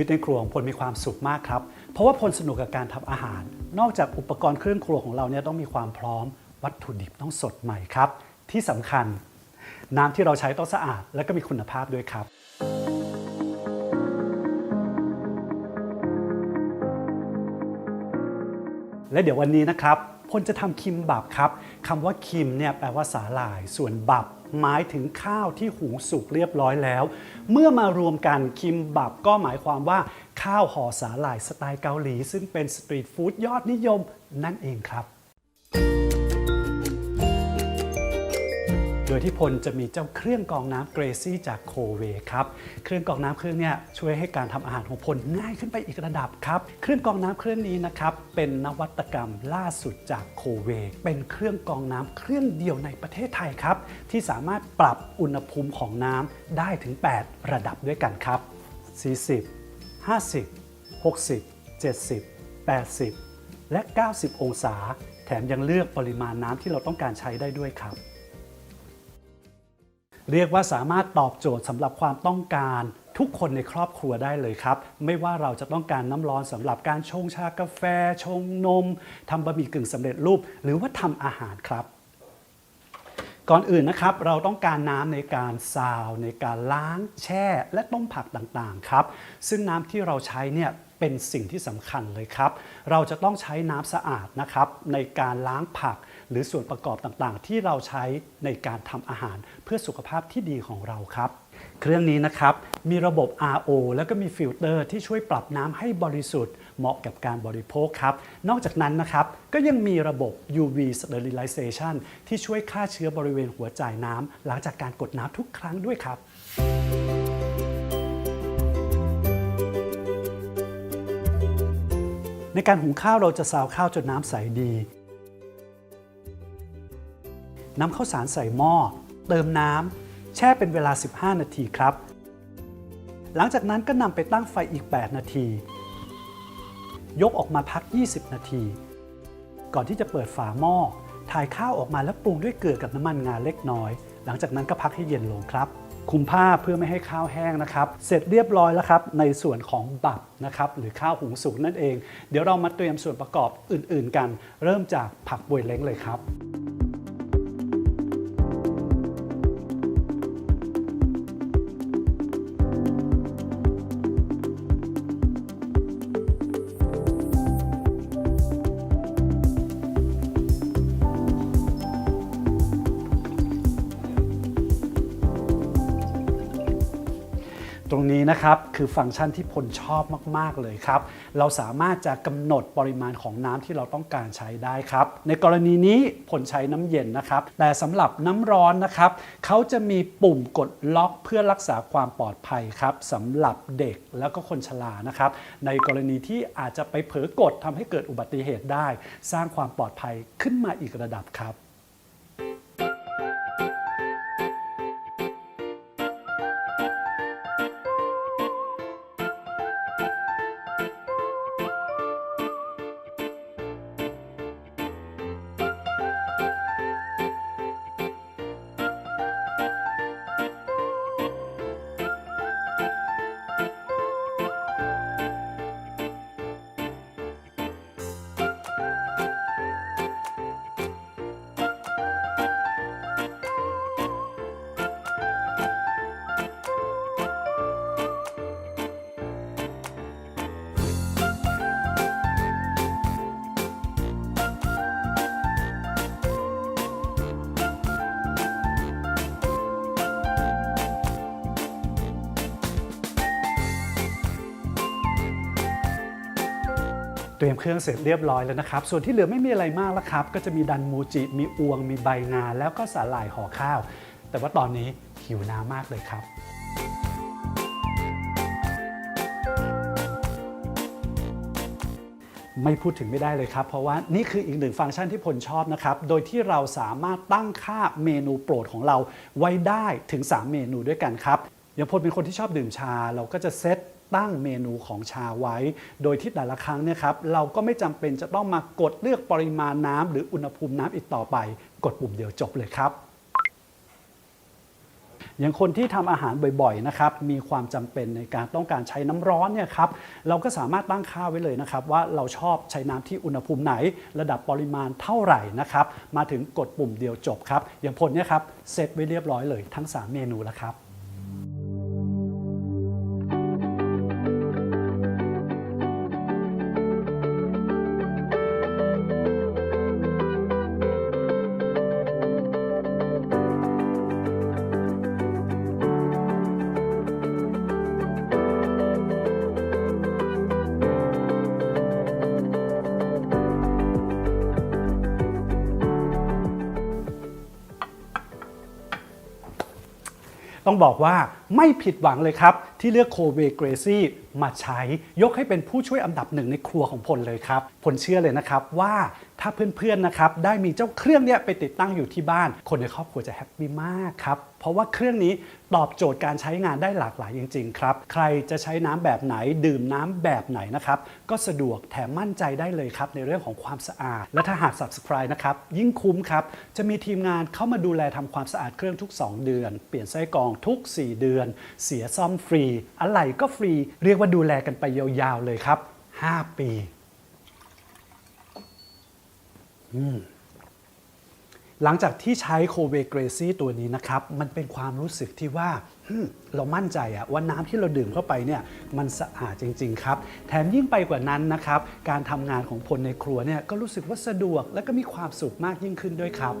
วิตในครัวของพลมีความสุขมากครับ เพราะว่าพลสนุกกับการทำอาหาร นอกจากอุปกรณ์เครื่องครัวของเราเนี่ยต้องมีความพร้อม วัตถุดิบต้องสดใหม่ครับ ที่สำคัญ น้ำที่เราใช้ต้องสะอาด และก็มีคุณภาพด้วยครับ และเดี๋ยววันนี้นะครับพลจะทำคิมบับครับคำว่าคิมเนี่ยแปลว่าสาหร่าย ส่วนบับ หมายถึงข้าวที่หุงสุกเรียบร้อยแล้ว เมื่อมารวมกันคิมบับก็หมายความว่าข้าวห่อสาหร่ายสไตล์เกาหลี ซึ่งเป็นสตรีทฟู้ดยอดนิยมนั่นเองครับ โดยที่พลจะมีเจ้าเครื่องกรองน้ำเกรซี่จากโคเวครับ เครื่องกรองน้ำเครื่องนี้ช่วยให้การทำอาหารของพลง่ายขึ้นไปอีกระดับครับ เครื่องกรองน้ำเครื่องนี้นะครับเป็นนวัตกรรมล่าสุดจากโคเวเป็นเครื่องกรองน้ำเครื่องเดียวในประเทศไทยครับ ที่สามารถปรับอุณหภูมิของน้ำได้ถึง 8 ระดับด้วยกันครับ 40 50 60 70 80 และ 90 องศา แถมยังเลือกปริมาณน้ำที่เราต้องการใช้ได้ด้วยครับ เรียกว่าสามารถตอบโจทย์สำหรับความต้องการทุกคนในครอบครัวได้เลยครับ ไม่ว่าเราจะต้องการน้ำร้อนสำหรับการชงชากาแฟ ชงนมทำบะหมี่กึ่งสำเร็จรูป หรือว่าทำอาหารครับ ก่อนอื่นนะครับ เราต้องการน้ำในการซาว ในการล้างแช่ และต้มผักต่างๆครับ ซึ่งน้ำที่เราใช้เนี่ย เป็นสิ่งที่สำคัญเลยครับ เราจะต้องใช้น้ำสะอาดนะครับในการล้างผัก หรือส่วนประกอบต่างๆ ที่เราใช้ในการทำอาหารเพื่อสุขภาพที่ดีของเราครับเครื่องนี้นะครับ มีระบบ RO แล้วก็มีฟิลเตอร์ที่ช่วยปรับน้ำให้บริสุทธิ์ เหมาะกับการบริโภคครับ นอกจากนั้นนะครับ ก็ยังมีระบบ UV sterilization ที่ช่วยฆ่าเชื้อบริเวณหัวจ่ายน้ำหลังจากการกดน้ำทุกครั้งด้วยครับ ในการหุงข้าวเราจะซาวข้าวจนน้ำใสดีนำข้าวสารใส่หม้อ เติมน้ำแช่เป็นเวลา 15 นาทีครับ หลังจากนั้นก็นำไปตั้งไฟอีก 8 นาที ยกออกมาพัก 20 นาที ก่อนที่จะเปิดฝาหม้อถ่ายข้าวออกมาแล้วปรุงด้วยเกลือกับน้ำมันงาเล็กน้อย หลังจากนั้นก็พักให้เย็นลงครับ คุมผ้าเพื่อไม่ให้ข้าวแห้งนะครับ เสร็จเรียบร้อยแล้วครับในส่วนของบับนะครับหรือข้าวหุงสุกนั่นเอง เดี๋ยวเรามาเตรียมส่วนประกอบอื่น ๆ กัน เริ่มจากผักบวยเล้งเลยครับ ตรงนี้นะครับคือฟังก์ชันที่พลชอบมาก ๆ เลยครับ เราสามารถจะกำหนดปริมาณของน้ำที่เราต้องการใช้ได้ครับ ในกรณีนี้ผลใช้น้ำเย็นนะครับ แต่สำหรับน้ำร้อนนะครับเขาจะมีปุ่มกดล็อกเพื่อรักษาความปลอดภัยครับสำหรับเด็กแล้วก็คนชรานะครับ ในกรณีที่อาจจะไปเผลอกดทำให้เกิดอุบัติเหตุได้ สร้างความปลอดภัยขึ้นมาอีกระดับครับ เตรียมเครื่องเสร็จเรียบร้อยแล้วนะครับ ส่วนที่เหลือไม่มีอะไรมากแล้วครับ ก็จะมีดันมูจิ มีอวง มีใบงา แล้วก็สาหร่ายห่อข้าว แต่ว่าตอนนี้หิวน้ำมากเลยครับไม่พูดถึงไม่ได้เลยครับ เพราะว่านี่คืออีกหนึ่งฟังก์ชันที่ผลชอบนะครับ โดยที่เราสามารถตั้งค่าเมนูโปรดของเราไว้ได้ถึง 3 เมนูด้วยกันครับ อย่างพลเป็นคนที่ชอบดื่มชา เราก็จะเซต ตั้งเมนูของชาไว้ โดยที่แต่ละครั้งเนี่ยครับเราก็ไม่จำเป็นจะต้องมากดเลือกปริมาณน้ำหรืออุณหภูมิน้ำอีกต่อไป กดปุ่มเดียวจบเลยครับอย่างคนที่ทำอาหารบ่อยๆนะครับมีความจำเป็นในการต้องการใช้น้ำร้อนเนี่ยครับเราก็สามารถตั้งค่าไว้เลยนะครับ ว่าเราชอบใช้น้ำที่อุณหภูมิไหน ระดับปริมาณเท่าไหร่นะครับ มาถึงกดปุ่มเดียวจบครับ อย่างพลเนี่ยครับเซตไว้เรียบร้อยเลยทั้ง 3 เมนูแล้วครับ ต้องบอกว่าไม่ผิดหวังเลยครับ ที่เลือกโคเวเกรซี่มาใช้ยกให้เป็นผู้ช่วยอันดับหนึ่งในครัวของพลเลยครับ พลเชื่อเลยนะครับว่า ถ้าเพื่อนๆนะครับได้มีเจ้าเครื่องเนี้ยไปติดตั้งอยู่ที่บ้าน คนในครอบครัวจะแฮปปี้มากครับเพราะว่าเครื่องนี้ตอบโจทย์การใช้งานได้หลากหลายจริง ๆ ครับ ใครจะใช้น้ำแบบไหนดื่มน้ำแบบไหนนะครับ ก็สะดวกแถมมั่นใจได้เลยครับ ในเรื่องของความสะอาด และถ้าหาก subscribe นะครับ ยิ่งคุ้มครับ จะมีทีมงานเข้ามาดูแลทำความสะอาดเครื่องทุก 2 เดือน เปลี่ยนไส้กรองทุก 4 เดือน เสียซ่อมฟรี อะไรก็ฟรี เรียกว่าดูแลกันไปยาวๆเลยครับ 5 ปี หลังจากที่ใช้โคเวเกรซี่ตัวนี้นะครับ มันเป็นความรู้สึกที่ว่าเรามั่นใจอะว่าน้ำที่เราดื่มเข้าไปเนี่ยมันสะอาดจริง ๆ ครับ แถมยิ่งไปกว่านั้นนะครับ การทำงานของพลในครัวเนี่ยก็รู้สึกว่าสะดวกและก็มีความสุขมากยิ่งขึ้นด้วยครับ